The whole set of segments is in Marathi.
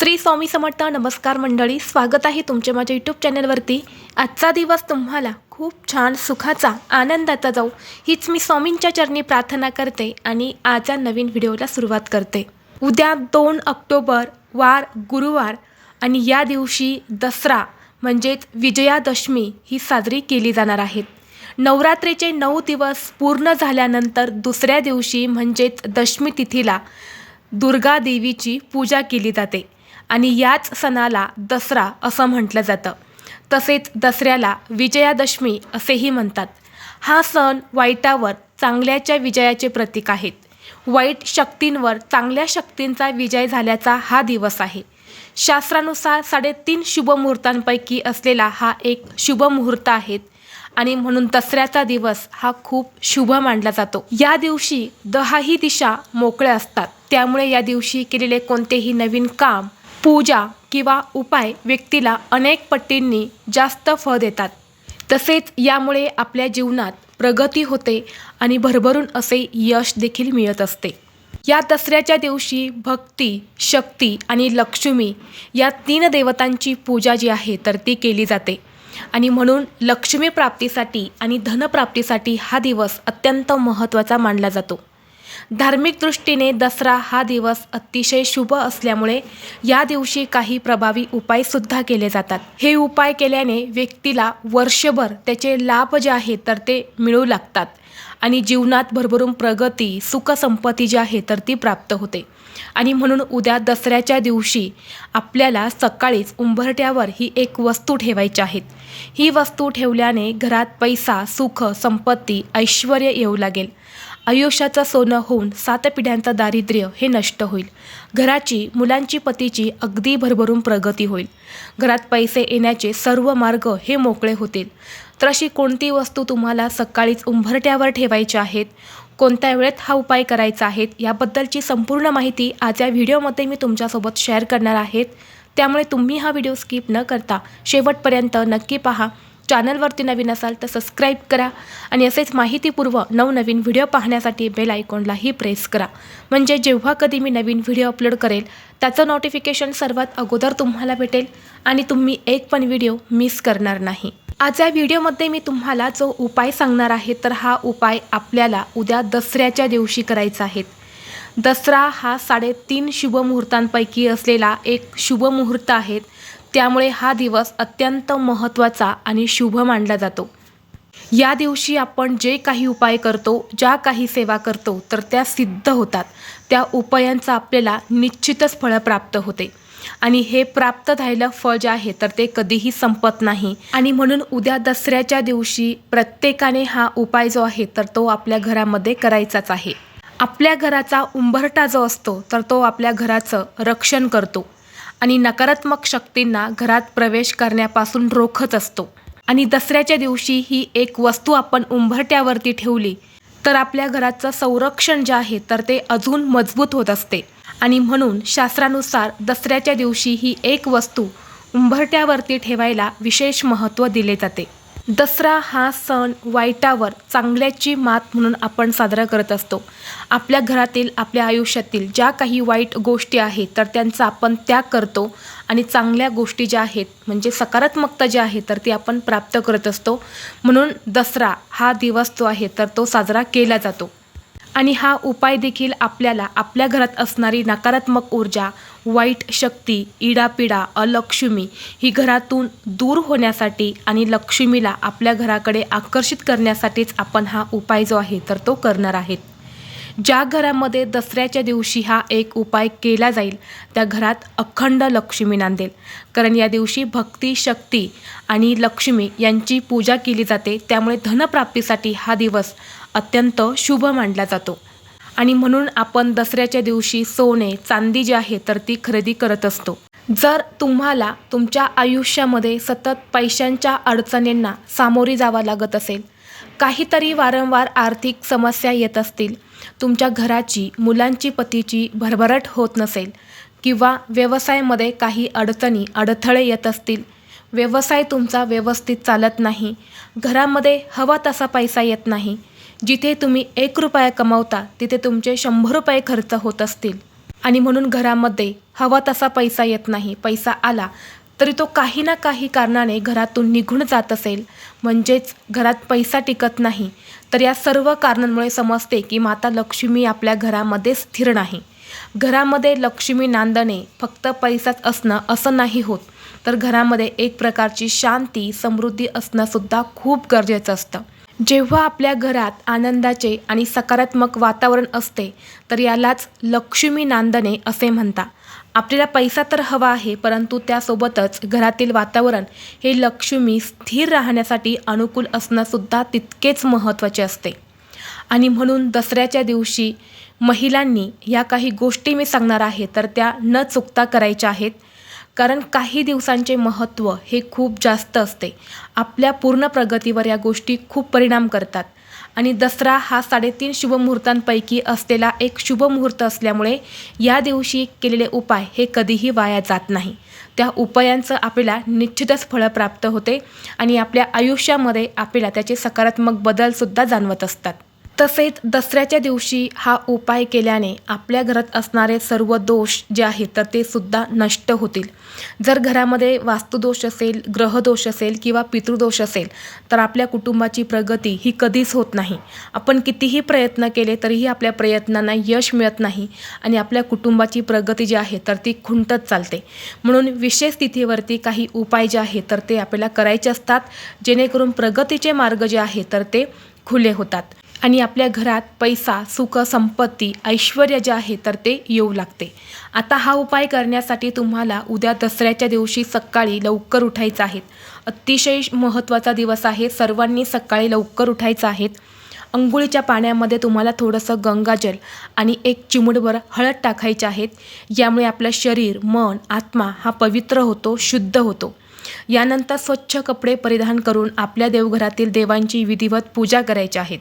श्री स्वामी समर्थ नमस्कार मंडळी स्वागत आहे तुमचे माझ्या यूट्यूब चॅनलवरती आजचा दिवस तुम्हाला खूप छान सुखाचा आनंदाचा जाऊ हीच मी स्वामींच्या चरणी प्रार्थना करते आणि आजच्या नवीन व्हिडिओला सुरुवात करते. उद्या दोन ऑक्टोबर वार गुरुवार आणि या दिवशी दसरा म्हणजेच विजयादशमी ही साजरी केली जाणार आहेत नवरात्रीचे नऊ दिवस पूर्ण झाल्यानंतर दुसऱ्या दिवशी म्हणजेच दशमी तिथीला दुर्गा देवीची पूजा केली जाते. आणि याच सणाला दसरा असं म्हटलं जातं. तसेच दसऱ्याला विजयादशमी असेही म्हणतात. हा सण वाईटावर चांगल्याच्या विजयाचे प्रतीक आहेत. वाईट शक्तींवर चांगल्या शक्तींचा विजय झाल्याचा हा दिवस आहे. शास्त्रानुसार साडेतीन शुभ मुहूर्तांपैकी असलेला हा एक शुभ मुहूर्त आहेत आणि म्हणून दसऱ्याचा दिवस हा खूप शुभ मानला जातो. या दिवशी दहाही दिशा मोकळ्या असतात. त्यामुळे या दिवशी केलेले कोणतेही नवीन काम पूजा किंवा उपाय व्यक्तीला अनेक पटींनी जास्त फळ देतात. तसेच यामुळे आपल्या जीवनात प्रगती होते आणि भरभरून असे यश देखील मिळत असते. या दसऱ्याच्या दिवशी भक्ती शक्ती आणि लक्ष्मी या तीन देवतांची पूजा जी आहे तर ती केली जाते. आणि म्हणून लक्ष्मी प्राप्तीसाठी आणि धनप्राप्तीसाठी हा दिवस अत्यंत महत्त्वाचा मानला जातो. धार्मिक दृष्टीने दसरा हा दिवस अतिशय शुभ असल्यामुळे या दिवशी काही प्रभावी उपायसुद्धा केले जातात. हे उपाय केल्याने व्यक्तीला वर्षभर त्याचे लाभ जे आहेत तर ते मिळू लागतात आणि जीवनात भरभरून प्रगती सुखसंपत्ती जी आहे तर ती प्राप्त होते. आणि म्हणून उद्या दसऱ्याच्या दिवशी आपल्याला सकाळीच उंबरट्यावर ही एक वस्तू ठेवायची आहेत ही वस्तू ठेवल्याने घरात पैसा सुख संपत्ती ऐश्वर येऊ लागेल. आयुष्याचं सोनं होऊन सात पिढ्यांचं दारिद्र्य हे नष्ट होईल. घराची मुलांची पतीची अगदी भरभरून प्रगती होईल. घरात पैसे येण्याचे सर्व मार्ग हे मोकळे होतील. तर अशी कोणती वस्तू तुम्हाला सकाळीच उंभरट्यावर ठेवायची आहेत? कोणत्या वेळेत हा उपाय करायचा आहे याबद्दलची संपूर्ण माहिती आज या व्हिडिओमध्ये मी तुमच्यासोबत शेअर करणार आहेत. त्यामुळे तुम्ही हा व्हिडिओ स्किप न करता शेवटपर्यंत नक्की पहा. चॅनलवरती नवीन असाल तर सबस्क्राईब करा आणि असेच माहितीपूर्व नवनवीन व्हिडिओ पाहण्यासाठी बेल आयकॉनलाही प्रेस करा. म्हणजे जेव्हा कधी मी नवीन व्हिडिओ अपलोड करेल त्याचं नोटिफिकेशन सर्वात अगोदर तुम्हाला भेटेल आणि तुम्ही एक पण व्हिडिओ मिस करणार नाही. आज या व्हिडिओमध्ये मी तुम्हाला जो उपाय सांगणार आहे तर हा उपाय आपल्याला उद्या दसऱ्याच्या दिवशी करायचा आहे. दसरा हा साडेतीन शुभ मुहूर्तांपैकी असलेला एक शुभमुहूर्त आहेत आहे. त्यामुळे हा दिवस अत्यंत महत्त्वाचा आणि शुभ मानला जातो. या दिवशी आपण जे काही उपाय करतो ज्या काही सेवा करतो तर त्या सिद्ध होतात. त्या उपायांचा आपल्याला निश्चितच फळ प्राप्त होते. आणि हे प्राप्त झालेलं फळ जे आहे तर ते कधीही संपत नाही. आणि म्हणून उद्या दसऱ्याच्या दिवशी प्रत्येकाने हा उपाय जो आहे तर तो आपल्या घरामध्ये करायचाच आहे. आपल्या घराचा उंबरटा जो असतो तर तो आपल्या घराचं रक्षण करतो. आणि नकारात्मक शक्तींना घरात प्रवेश करण्यापासून रोखत असतो. आणि दसऱ्याच्या दिवशी ही एक वस्तू आपण उंबरट्यावरती ठेवली तर आपल्या घराचं संरक्षण जे आहे तर ते अजून मजबूत होत असते. आणि म्हणून शास्त्रानुसार दसऱ्याच्या दिवशी ही एक वस्तू उंबरट्यावरती ठेवायला विशेष महत्त्व दिले जाते. दसरा हा सण वाईटावर चांगल्याची मात म्हणून आपण साजरा करत असतो. आपल्या घरातील आपल्या आयुष्यातील ज्या काही वाईट गोष्टी आहेत तर त्यांचा आपण त्याग करतो आणि चांगल्या गोष्टी ज्या आहेत म्हणजे सकारात्मकता जी आहे तर ती आपण प्राप्त करत असतो. म्हणून दसरा हा दिवस जो आहे तर तो साजरा केला जातो. आणि हा उपाय देखील आपल्याला आपल्या घरात असणारी नकारात्मक ऊर्जा वाईट शक्ती इडापिडा अलक्ष्मी ही घरातून दूर होण्यासाठी आणि लक्ष्मीला आपल्या घराकडे आकर्षित करण्यासाठीच आपण हा उपाय जो आहे तर तो करणार आहेत. ज्या घरामध्ये दसऱ्याच्या दिवशी हा एक उपाय केला जाईल त्या घरात अखंड लक्ष्मी नांदेल. कारण या दिवशी भक्ती शक्ती आणि लक्ष्मी यांची पूजा केली जाते त्यामुळे धनप्राप्तीसाठी हा दिवस अत्यंत शुभ मानला जातो. आणि म्हणून आपण दसऱ्याच्या दिवशी सोने चांदी जी आहे तर ती खरेदी करत असतो. जर तुम्हाला तुमच्या आयुष्यामध्ये सतत पैशांच्या अडचणींना सामोरी जावं लागत असेल काहीतरी वारंवार आर्थिक समस्या येत असतील तुमच्या घराची मुलांची पतीची भरभराट होत नसेल किंवा व्यवसायामध्ये काही अडचणी अडथळे येत असतील व्यवसाय तुमचा व्यवस्थित चालत नाही घरामध्ये हवा तसा पैसा येत नाही जिथे तुम्ही एक रुपया कमावता तिथे तुमचे शंभर रुपये खर्च होत असतील. आणि म्हणून घरामध्ये हवा तसा पैसा येत नाही पैसा आला तरी तो काही ना काही कारणाने घरातून निघून जात असेल. म्हणजेच घरात पैसा टिकत नाही. तर या सर्व कारणांमुळे समजते की माता लक्ष्मी आपल्या घरामध्ये स्थिर नाही. घरामध्ये लक्ष्मी नांदणे फक्त पैसाच असणं असं नाही होत. तर घरामध्ये एक प्रकारची शांती समृद्धी असणंसुद्धा खूप गरजेचं असतं. जेव्हा आपल्या घरात आनंदाचे आणि सकारात्मक वातावरण असते तर यालाच लक्ष्मी नांदणे असे म्हणता आपल्याला पैसा तर हवा आहे परंतु त्यासोबतच घरातील वातावरण हे लक्ष्मी स्थिर राहण्यासाठी अनुकूल असणंसुद्धा तितकेच महत्त्वाचे असते. आणि म्हणून दसऱ्याच्या दिवशी महिलांनी या काही गोष्टी मी सांगणार आहे तर त्या न चुकता करायच्या आहेत. कारण काही दिवसांचे महत्त्व हे खूप जास्त असते. आपल्या पूर्ण प्रगतीवर या गोष्टी खूप परिणाम करतात. आणि दसरा हा साडेतीन शुभमुहूर्तांपैकी असलेला एक शुभमुहूर्त असल्यामुळे या दिवशी केलेले उपाय हे कधीही वाया जात नाही. त्या उपायांचं आपल्याला निश्चितच फळं प्राप्त होते आणि आपल्या आयुष्यामध्ये आपल्याला त्याचे सकारात्मक बदलसुद्धा जाणवत असतात. तसेच दसऱ्याच्या दिवशी हा उपाय केल्याने आपल्या घरात असणारे सर्व दोष जे आहेत तर ते सुद्धा नष्ट होतील. जर घरामध्ये वास्तुदोष असेल ग्रहदोष असेल किंवा पितृदोष असेल तर आपल्या कुटुंबाची प्रगती ही कधीच होत नाही. आपण कितीही प्रयत्न केले तरीही आपल्या प्रयत्नांना यश मिळत नाही आणि आपल्या कुटुंबाची प्रगती जी आहे तर ती खुंटत चालते. म्हणून विशेष स्थितीवरती काही उपाय जे आहेत तर ते आपल्याला करायचे असतात जेणेकरून प्रगतीचे मार्ग जे आहे तर ते खुले होतात. आणि आपल्या घरात पैसा सुख संपत्ती ऐश्वर जे आहे तर ते येऊ लागते. आता हा उपाय करण्यासाठी तुम्हाला उद्या दसऱ्याच्या दिवशी सकाळी लवकर उठायचं आहे. अतिशय महत्त्वाचा दिवस आहे. सर्वांनी सकाळी लवकर उठायचं आहे. अंघोळीच्या पाण्यामध्ये तुम्हाला थोडंसं गंगाजल आणि एक चिमुडभर हळद टाकायचे आहेत यामुळे आपलं शरीर मन आत्मा हा पवित्र होतो शुद्ध होतो. यानंतर स्वच्छ कपडे परिधान करून आपल्या देवघरातील देवांची विधिवत पूजा करायची आहेत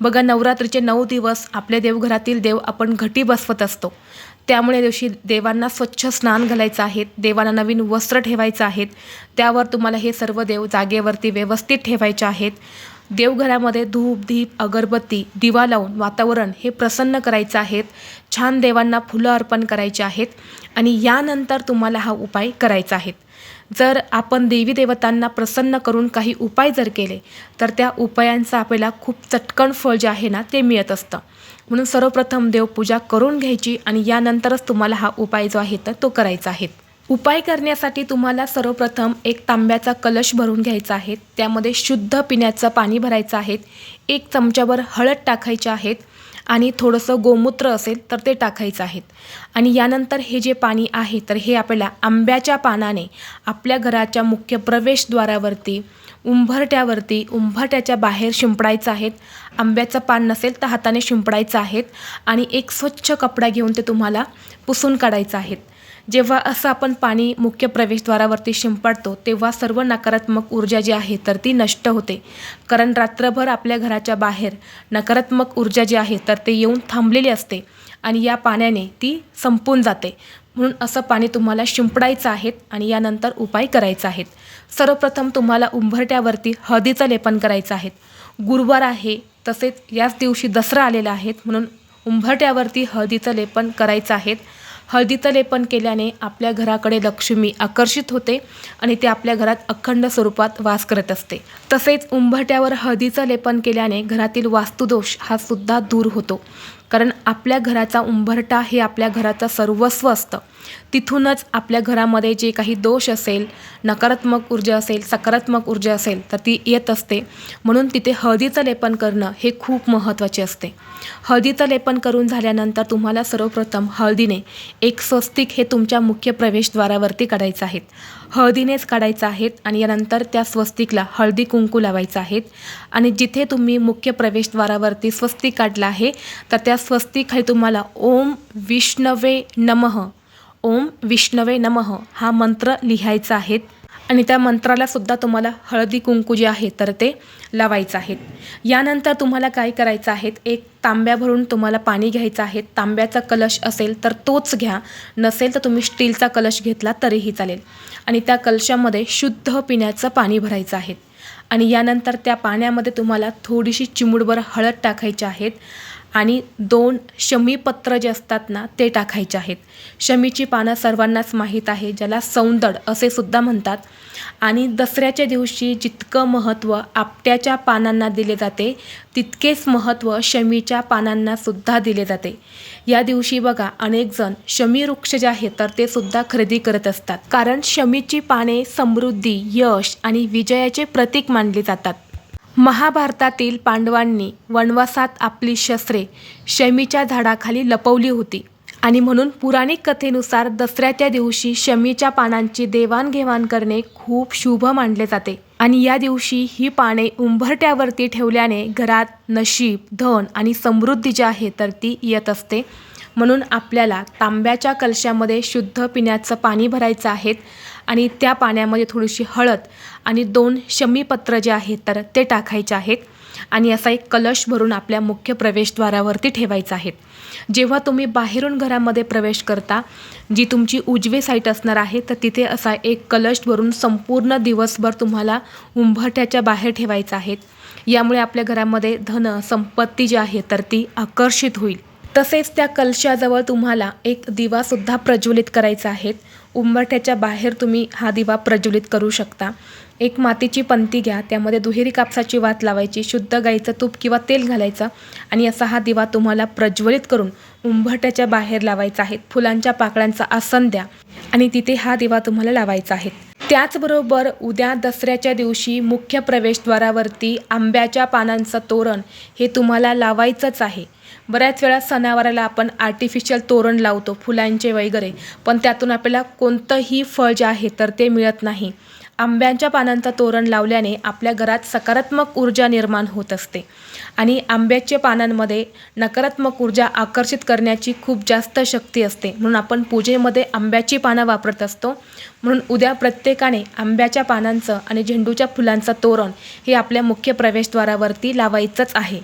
बघा नवरात्रीचे नऊ दिवस आपल्या देवघरातील देव आपण घटी बसवत असतो. त्यामुळे दिवशी देवांना स्वच्छ स्नान घालायचं आहे देवांना नवीन वस्त्र ठेवायचं आहेत त्यावर तुम्हाला हे सर्व देव जागेवरती व्यवस्थित ठेवायचे आहेत. देवघरामध्ये धूप दीप अगरबत्ती दिवा लावून वातावरण हे प्रसन्न करायचं आहेत छान देवांना फुलं अर्पण करायचे आहेत आणि यानंतर तुम्हाला हा उपाय करायचा आहे. जर आपण देवी देवतांना प्रसन्न करून काही उपाय जर केले तर त्या उपायांचं आपल्याला खूप चटकन फळ जे आहे ना ते मिळत असतं. म्हणून सर्वप्रथम देवपूजा करून घ्यायची आणि यानंतरच तुम्हाला हा उपाय जो आहे तर तो करायचा आहे. उपाय करण्यासाठी तुम्हाला सर्वप्रथम एक तांब्याचा कलश भरून घ्यायचा आहे. त्यामध्ये शुद्ध पिण्याचं पाणी भरायचं आहे. एक चमच्याभर हळद टाकायची आहेत आणि थोडंसं गोमूत्र असेल तर ते टाकायचं आहेत आणि यानंतर हे जे पाणी आहे तर हे आपल्याला आंब्याच्या पानाने आपल्या घराच्या मुख्य प्रवेशद्वारावरती उंभरट्यावरती उंभरट्याच्या बाहेर शिंपडायचं आहेत आंब्याचं पान नसेल तर हाताने शिंपडायचं आहेत आणि एक स्वच्छ कपडा घेऊन ते तुम्हाला पुसून काढायचं आहेत जेव्हा असं आपण पाणी मुख्य प्रवेशद्वारावरती शिंपडतो तेव्हा सर्व नकारात्मक ऊर्जा जी आहे तर ती नष्ट होते. कारण रात्रभर आपल्या घराच्या बाहेर नकारात्मक ऊर्जा जी आहे तर ते येऊन थांबलेली असते आणि या पाण्याने ती संपून जाते. म्हणून असं पाणी तुम्हाला शिंपडायचं आहेत आणि यानंतर उपाय करायचा आहेत सर्वप्रथम तुम्हाला उंबरट्यावरती हळदीचं लेपन करायचं आहे. गुरुवार आहे तसेच याच दिवशी दसरा आलेला आहे म्हणून उंबरट्यावरती हळदीचं लेपन करायचं आहे. हळदीचं लेपन केल्याने आपल्या घराकडे लक्ष्मी आकर्षित होते आणि ते आपल्या घरात अखंड स्वरूपात वास करत असते. तसेच उंबरट्यावर हळदीचं लेपन केल्याने घरातील वास्तुदोष हा सुद्धा दूर होतो. कारण आपल्या घराचा उंबरटा हे आपल्या घराचं सर्वस्व असतं. तिथूनच आपल्या घरामध्ये जे काही दोष असेल नकारात्मक ऊर्जा असेल सकारात्मक ऊर्जा असेल तर ती येत असते. म्हणून तिथे हळदीचं लेपन करणं हे खूप महत्त्वाचे असते. हळदीचं लेपन करून झाल्यानंतर तुम्हाला सर्वप्रथम हळदीने एक स्वस्तिक हे तुमच्या मुख्य प्रवेशद्वारावरती काढायचं आहेत. हळदीनेच काढायचं आहेत आणि यानंतर त्या स्वस्तिकला हळदी कुंकू लावायचं आहेत. आणि जिथे तुम्ही मुख्य प्रवेशद्वारावरती स्वस्तिक काढलं आहे तर त्या स्वस्तिक तुम्हाला ओम विष्णवे नमः ओम विष्णवे नमः हा मंत्र लिहायचा आहे. आणि त्या मंत्राला सुद्धा तुम्हाला हळदी कुंकू जे आहे तर ते लावायचं आहे. यानंतर तुम्हाला काय करायचं आहे? एक तांब्या भरून तुम्हाला पाणी घ्यायचं आहे. तांब्याचा कलश असेल तर तोच घ्या. नसेल तर तुम्ही स्टीलचा कलश घेतला तरीही चालेल. आणि त्या कलशामध्ये शुद्ध पिण्याचं पाणी भरायचं आहे. आणि यानंतर त्या पाण्यामध्ये तुम्हाला थोडीशी चिमूडभर हळद टाकायची आहेत आणि दोन शमीपत्र जे असतात ना ते टाकायचे आहेत. शमीची पानं सर्वांनाच माहीत आहे ज्याला सौंदड असे सुद्धा म्हणतात. आणि दसऱ्याच्या दिवशी जितकं महत्त्व आपट्याच्या पानांना दिले जाते तितकेच महत्त्व शमीच्या पानांना सुद्धा दिले जाते. या दिवशी बघा अनेक जण शमी वृक्ष जे आहे तर ते सुद्धा खरेदी करत असतात. कारण शमीची पाने समृद्धी यश आणि विजयाचे प्रतीक मानली जातात. महाभारतातील पांडवांनी वनवासात आपली शस्त्रे शमीच्या झाडाखाली लपवली होती. आणि म्हणून पुराणिक कथेनुसार दसऱ्याच्या दिवशी शमीच्या पानांची देवाणघेवाण करणे खूप शुभ मानले जाते. आणि या दिवशी ही पाने उंबरट्यावरती ठेवल्याने घरात नशीब धन आणि समृद्धी जी आहे तर ती येत असते. म्हणून आपल्याला तांब्याच्या कलशामध्ये शुद्ध पिण्याचं पाणी भरायचं आहेत आणि त्या पाण्यामध्ये थोडीशी हळद आणि दोन शमीपत्र जे आहेत तर ते टाकायचे आहेत. आणि असा एक कलश भरून आपल्या मुख्य प्रवेशद्वारावरती ठेवायचा आहे. जेव्हा तुम्ही बाहेरून घरामध्ये प्रवेश करता जी तुमची उजवी साईट असणार आहे तर तिथे असा एक कलश भरून संपूर्ण दिवसभर तुम्हाला उंबरठ्याच्या बाहेर ठेवायचा आहे. यामुळे आपल्या घरामध्ये धन संपत्ती जी आहे तर ती आकर्षित होईल. तसेच त्या कलशाजवळ तुम्हाला एक दिवासुद्धा प्रज्वलित करायचा आहे. उंबरठ्याच्या बाहेर तुम्ही हा दिवा प्रज्वलित करू शकता. एक मातीची पंती घ्या त्यामध्ये दुहेरी कापसाची वात लावायची शुद्ध गाईचं तूप किंवा तेल घालायचं आणि असा हा दिवा तुम्हाला प्रज्वलित करून उंबरठ्याच्या बाहेर लावायचा आहे. फुलांच्या पाकळ्यांचा आसन द्या आणि तिथे हा दिवा तुम्हाला लावायचा आहे. त्याचबरोबर उद्या दसऱ्याच्या दिवशी मुख्य प्रवेशद्वारावरती आंब्याच्या पानांचं तोरण हे तुम्हाला लावायचंच आहे. बऱ्याच वेळा सणावाराला आपण आर्टिफिशियल तोरण लावतो फुलांचे वगैरे पण त्यातून आपल्याला कोणतंही फळ जे आहे तर ते मिळत नाही. आंब्यांच्या पानांचा तोरण लावल्याने आपल्या घरात सकारात्मक ऊर्जा निर्माण होत असते. आणि आंब्याच्या पानांमध्ये नकारात्मक ऊर्जा आकर्षित करण्याची खूप जास्त शक्ती असते. म्हणून आपण पूजेमध्ये आंब्याची पानं वापरत असतो. म्हणून उद्या प्रत्येकाने आंब्याच्या पानांचं आणि झेंडूच्या फुलांचं तोरण हे आपल्या मुख्य प्रवेशद्वारावरती लावायचंच आहे.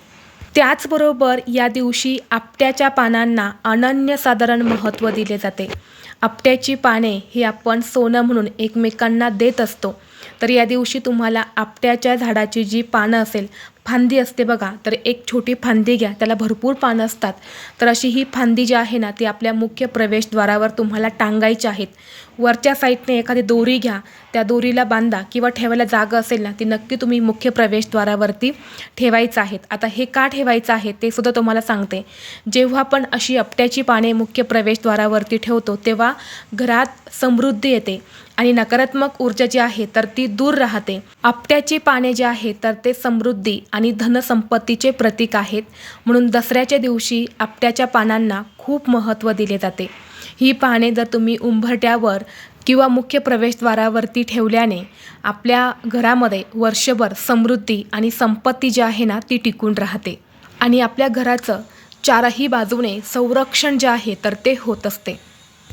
त्याचबरोबर या दिवशी आपट्याच्या पानांना अनन्यसाधारण महत्त्व दिले जाते. आपट्याची पाने ही आपण सोनं म्हणून एकमेकांना देत असतो. तर या दिवशी तुम्हाला आपट्याच्या झाडाची जी पानं असेल फांदी असते बघा तर एक छोटी फांदी घ्या त्याला भरपूर पानं असतात. तर अशी ही फांदी जी आहे ना ती आपल्या मुख्य प्रवेशद्वारावर तुम्हाला टांगायची आहेत. वरच्या साईडने एखादी दोरी घ्या त्या दोरीला बांधा किंवा ठेवायला जागा असेल ना ती नक्की तुम्ही मुख्य प्रवेशद्वारावरती ठेवायचं आहेत. आता हे का ठेवायचं आहे ते सुद्धा तुम्हाला सांगते. जेव्हा आपण अशी आपट्याची पाने मुख्य प्रवेशद्वारावरती ठेवतो तेव्हा घरात समृद्धी येते आणि नकारात्मक ऊर्जा जी आहे तर ती दूर राहते. आपट्याची पाने जे आहे तर ते समृद्धी आणि धनसंपत्तीचे प्रतीक आहेत. म्हणून दसऱ्याच्या दिवशी आपट्याच्या पानांना खूप महत्त्व दिले जाते. ही पाने जर तुम्ही उंबरट्यावर किंवा मुख्य प्रवेशद्वारावरती ठेवल्याने आपल्या घरामध्ये वर्षभर समृद्धी आणि संपत्ती जी आहे ना ती टिकून राहते. आणि आपल्या घराचं चारही बाजूने संरक्षण जे आहे तर ते होत असते.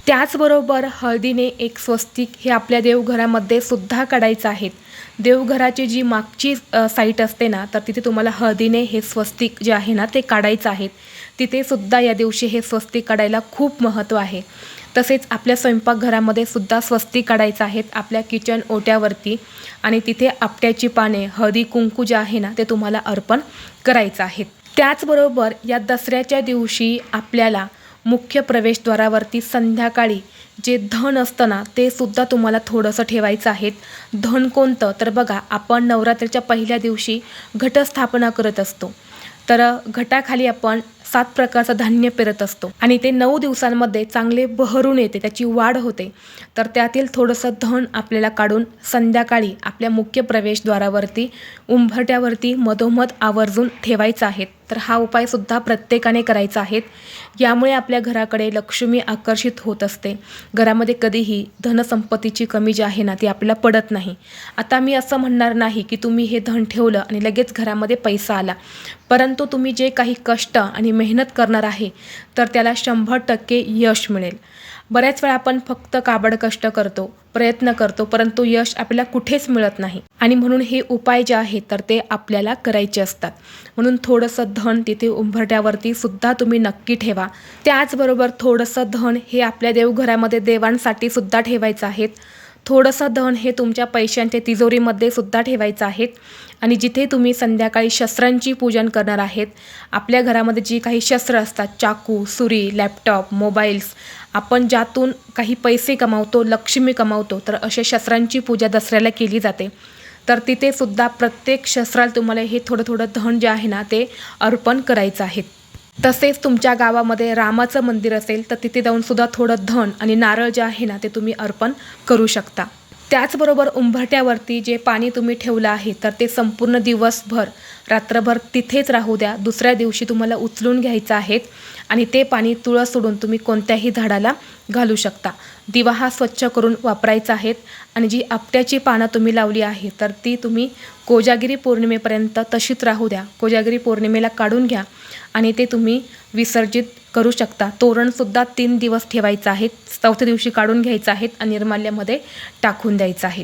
त्याचबरोबर हळदीने एक स्वस्तिक हे आपल्या देवघरामध्ये सुद्धा काढायचं आहेत देवघराची जी मागची साईट असते ना तर तिथे तुम्हाला हळदीने हे स्वस्तिक जे आहे ना ते काढायचं आहेत तिथेसुद्धा या दिवशी हे स्वस्तिक काढायला खूप महत्त्व आहे. तसेच आपल्या स्वयंपाकघरामध्ये सुद्धा स्वस्तिक काढायचं आहेत आपल्या किचन ओट्यावरती आणि तिथे आपट्याची पाने हळदी कुंकू जे आहे ना ते तुम्हाला अर्पण करायचं आहे. त्याचबरोबर या दसऱ्याच्या दिवशी आपल्याला मुख्य प्रवेशद्वारावरती संध्याकाळी जे धन असतं ना ते सुद्धा तुम्हाला थोडंसं ठेवायचं आहे. धन कोणतं? तर बघा आपण नवरात्रीच्या पहिल्या दिवशी घटस्थापना करत असतो. तर घटाखाली आपण सात प्रकारचं धान्य पेरत असतो. आणि ते नऊ दिवसांमध्ये चांगले बहरून येते त्याची वाढ होते. तर त्यातील थोडंसं धन आपल्याला काढून संध्याकाळी आपल्या मुख्य प्रवेशद्वारावरती उंबरट्यावरती मधोमध आवर्जून ठेवायचं आहे. तर हा उपायसुद्धा प्रत्येकाने करायचा आहे. यामुळे आपल्या घराकडे लक्ष्मी आकर्षित होत असते. घरामध्ये कधीही धनसंपत्तीची कमी जी आहे ना ती आपल्याला पडत नाही. आता मी असं म्हणणार नाही की तुम्ही हे धन ठेवलं आणि लगेच घरामध्ये पैसा आला. परंतु तुम्ही जे काही कष्ट आणि मेहनत करणार आहे तर त्याला शंभर टक्के यश मिळेल. बऱ्याच वेळा आपण फक्त काबड कष्ट करतो प्रयत्न करतो परंतु यश आपल्याला कुठेच मिळत नाही. आणि म्हणून हे उपाय जे आहेत तर ते आपल्याला करायचे असतात. म्हणून थोडंसं धन तिथे उंबरट्यावरती सुद्धा तुम्ही नक्की ठेवा. त्याचबरोबर थोडंसं धन हे आपल्या देवघरामध्ये देवांसाठी सुद्धा ठेवायचं आहेत थोडंसं धन हे तुमच्या पैशांच्या तिजोरीमध्ये सुद्धा ठेवायचं आहे. आणि जिथे तुम्ही संध्याकाळी शस्त्रांची पूजन करणार आहेत आपल्या घरामध्ये जी काही शस्त्र असतात चाकू सुरी लॅपटॉप मोबाईल्स आपण ज्यातून काही पैसे कमावतो लक्ष्मी कमावतो तर अशा शस्त्रांची पूजा दसऱ्याला केली जाते. तर तिथे सुद्धा प्रत्येक शस्त्राला तुम्हाला हे थोडं थोडं धन जे आहे ना ते अर्पण करायचं आहे. तसेच तुमच्या गावामध्ये रामाचं मंदिर असेल तर तिथे जाऊन सुद्धा थोडं धन आणि नारळ जे आहे ना ते तुम्ही अर्पण करू शकता. त्याचबरोबर उंबरट्यावरती जे पाणी तुम्ही ठेवलं आहे तर ते संपूर्ण दिवसभर रात्रभर तिथेच राहू द्या. दुसऱ्या दिवशी तुम्हाला उचलून घ्यायचं आहे. आणि ते पाणी तुळस सोडून तुम्ही कोणत्याही झाडाला घालू शकता. दिवा हा स्वच्छ करून वापरायचा आहेत आणि जी आपट्याची पानं तुम्ही लावली आहे तर ती तुम्ही कोजागिरी पौर्णिमेपर्यंत तशीच राहू द्या. कोजागिरी पौर्णिमेला काढून घ्या आणि ते तुम्ही विसर्जित करू शकता. तोरणसुद्धा तीन दिवस ठेवायचं आहे. चौथ्या दिवशी काढून घ्यायचं आहेत आणि निर्माल्यामध्ये टाकून द्यायचं आहे.